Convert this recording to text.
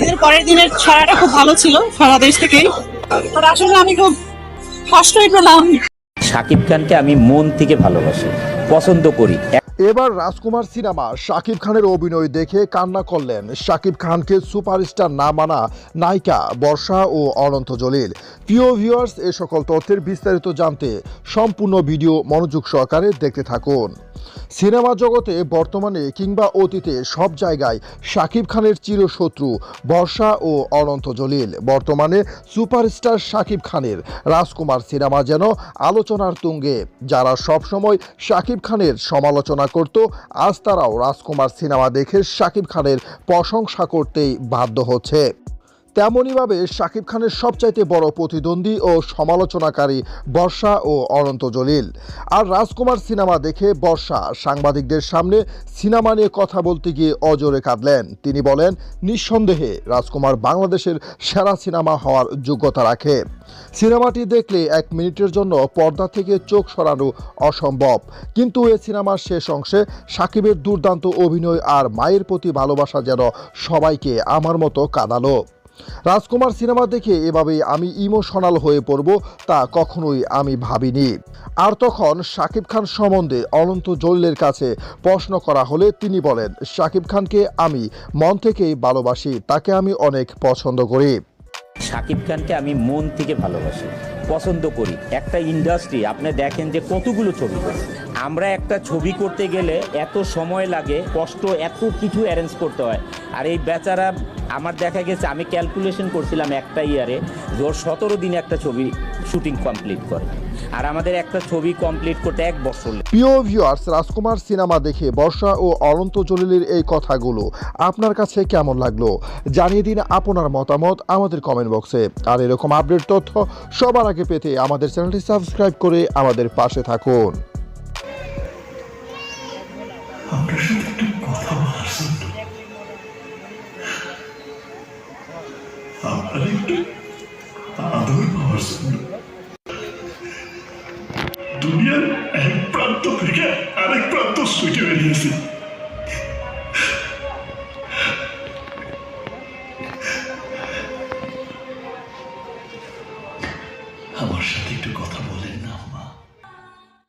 ঈদের পরের দিনের ছড়াটা খুব ভালো ছিল সারা দেশ থেকেই। আসলে আমি খুব কষ্টই পেলাম। শাকিব খানকে আমি মন থেকে ভালোবাসি পছন্দ করি। এবার রাজকুমার সিনেমা শাকিব খানের অভিনয় দেখে কান্না করলেন শাকিব খানকে সুপারস্টার না মানা নায়িকা বর্ষা ও অনন্ত জলিল। প্রিয় ভিউয়ার্স এ সকল তথ্যের বিস্তারিত জানতে সম্পূর্ণ ভিডিও মনোযোগ সহকারে দেখতে থাকুন। সিনেমা জগতে বর্তমানে কিংবা অতীতে সব জায়গায় শাকিব খানের চিরশত্রু, বর্ষা ও অনন্ত জলিল। বর্তমানে সুপারস্টার শাকিব খানের রাজকুমার সিনেমা যেন আলোচনার তুঙ্গে। যারা সবসময় শাকিব খানের সমালোচনা করত, আজ তারাও রাজকুমার সিনেমা দেখে শাকিব খানের প্রশংসা করতেই বাধ্য হচ্ছে। তেমনইভাবে শাকিব খানের সবচাইতে বড় প্রতিদ্বন্দ্বী ও সমালোচনাকারী বর্ষা ও অনন্ত জলিল। আর রাজকুমার সিনেমা দেখে বর্ষা সাংবাদিকদের সামনে সিনেমা নিয়ে কথা বলতে গিয়ে অজরে কাঁদলেন। তিনি বলেন, নিঃসন্দেহে রাজকুমার বাংলাদেশের সেরা সিনেমা হওয়ার যোগ্যতা রাখে। সিনেমাটি দেখলে এক মিনিটের জন্য পর্দা থেকে চোখ সরানো অসম্ভব। কিন্তু এ সিনেমার শেষ অংশে সাকিবের দুর্দান্ত অভিনয় আর মায়ের প্রতি ভালোবাসা যেন সবাইকে আমার মতো কাঁদালো। রাজকুমার সিনেমা দেখে এভাবেই আমি ইমোশনাল হয়ে পড়ব, তা কখনোই আমি ভাবিনি। আর তখন শাকিব খান সম্বন্ধে অনন্ত জলিলের কাছে প্রশ্ন করা হলে তিনি বলেন, শাকিব খানকে আমি মন থেকেই ভালোবাসি, তাকে আমি অনেক পছন্দ করি। শাকিব খানকে আমি মন থেকে ভালোবাসি। পছন্দ করি। একটা ইন্ডাস্ট্রি আপনি দেখেন যে কতগুলো ছবি। আমরা একটা ছবি করতে গেলে এত সময় লাগে, কষ্ট, এত কিছু অ্যারেঞ্জ করতে হয়। আর এই বেচারা, আমার দেখা গেছে, আমি ক্যালকুলেশন করছিলাম একটা ইয়ারে ওর সতেরো দিনে একটা ছবি শুটিং কমপ্লিট করে। আর আমাদের একটা ছবি কমপ্লিট করতে এক বছর প্রিয় ভিউয়ার্স রাজকুমার সিনেমা দেখে বর্ষা ও অনন্ত জলিলের এই কথাগুলো আপনার কাছে কেমন লাগল? জানিয়ে দিন আপনার মতামত আমাদের কমেন্ট বক্সে আর এরকম আপডেট তথ্য সবার আগে আগে পেতে আমাদের চ্যানেলটি সাবস্ক্রাইব করে আমাদের পাশে থাকুন। দুনিয়ার এক প্রান্ত থেকে আরেক প্রান্ত আমার সাথে একটু কথা বলে